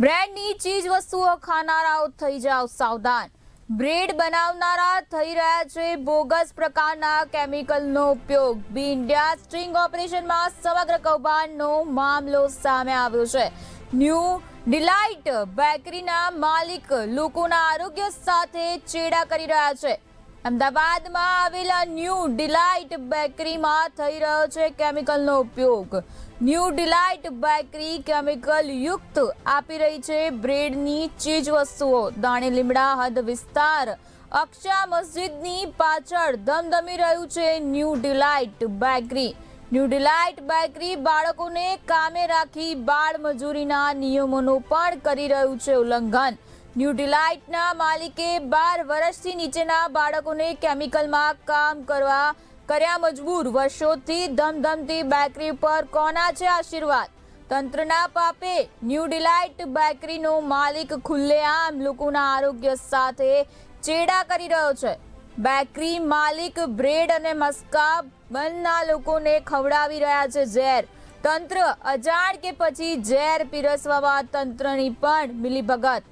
બ્રેડની ચીજ વસ્તુઓ ખાનારાઓ થઈ જાવ સાવધાન. બ્રેડ બનાવનારા થઈ રહ્યા છે બોગસ પ્રકારના કેમિકલનો ઉપયોગ. બી ઇન્ડિયા સ્ટ્રિંગ ઓપરેશનમાં સમગ્ર કૌભાંડનો મામલો સામે આવ્યો છે. ન્યૂ ડિલાઇટ બેકરીના માલિક લોકોના આરોગ્ય સાથે ચેડા કરી રહ્યા છે. અમદાવાદમાં આવેલા ન્યૂ ડિલાઇટ બેકરીમાં થઈ રહ્યો છે કેમિકલનો ઉપયોગ. ન્યૂ ડિલાઇટ બેકરી કેમિકલ યુક્ત આપી રહી છે બ્રેડની ચીજ વસ્તુઓ. દાણી લીમડા, હદ વિસ્તાર. અક્ષા મસ્જિદની પાછળ ધમધમી રહ્યું છે New Delight Bakery. New Delight Bakery બાળકોને કામે રાખી બાળ મજૂરીના નિયમોનું પણ કરી રહ્યું છે ઉલ્લંઘન. ન્યૂ ડિલાઇટના માલિકે બાર વર્ષથી નીચેના બાળકોને કેમિકલમાં કામ કરવા કર્યા મજબૂર. વર્ષોથી ધમધમતી બેકરી પર કોના છે આશીર્વાદ? તંત્રના પાપે ન્યૂ ડિલાઇટ બેકરીનો માલિક ખુલ્લેઆમ લોકોના આરોગ્ય સાથે ચેડા કરી રહ્યો છે. બેકરી માલિક બ્રેડ અને મસ્કા બંધના લોકોને ખવડાવી રહ્યા છે ઝેર. તંત્ર અજાણ કે પછી ઝેર પીરસવા તંત્રની પણ મિલીભગત